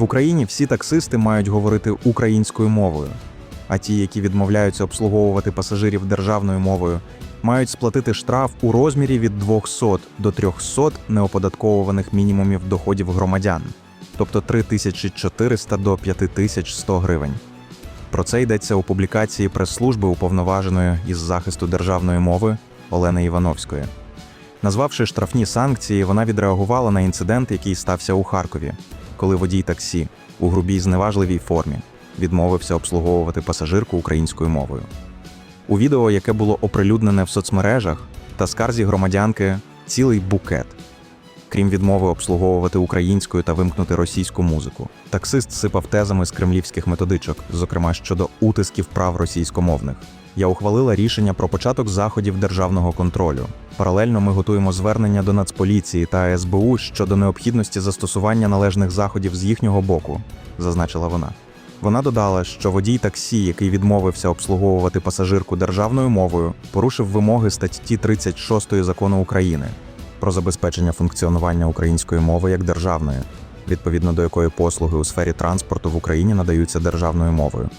В Україні всі таксисти мають говорити українською мовою, а ті, які відмовляються обслуговувати пасажирів державною мовою, мають сплатити штраф у розмірі від 200 до 300 неоподатковуваних мінімумів доходів громадян, тобто 3400 до 5100 гривень. Про це йдеться у публікації прес-служби уповноваженої із захисту державної мови Олени Івановської. Назвавши штрафні санкції, вона відреагувала на інцидент, який стався у Харкові, коли водій таксі у грубій зневажливій формі відмовився обслуговувати пасажирку українською мовою. У відео, яке було оприлюднене в соцмережах, та скарзі громадянки цілий букет. Крім відмови обслуговувати українською та вимкнути російську музику, таксист сипав тезами з кремлівських методичок, зокрема щодо утисків прав російськомовних. Я ухвалила рішення про початок заходів державного контролю. Паралельно ми готуємо звернення до Нацполіції та СБУ щодо необхідності застосування належних заходів з їхнього боку, зазначила вона. Вона додала, що водій таксі, який відмовився обслуговувати пасажирку державною мовою, порушив вимоги статті 36 закону України про забезпечення функціонування української мови як державної, відповідно до якої послуги у сфері транспорту в Україні надаються державною мовою.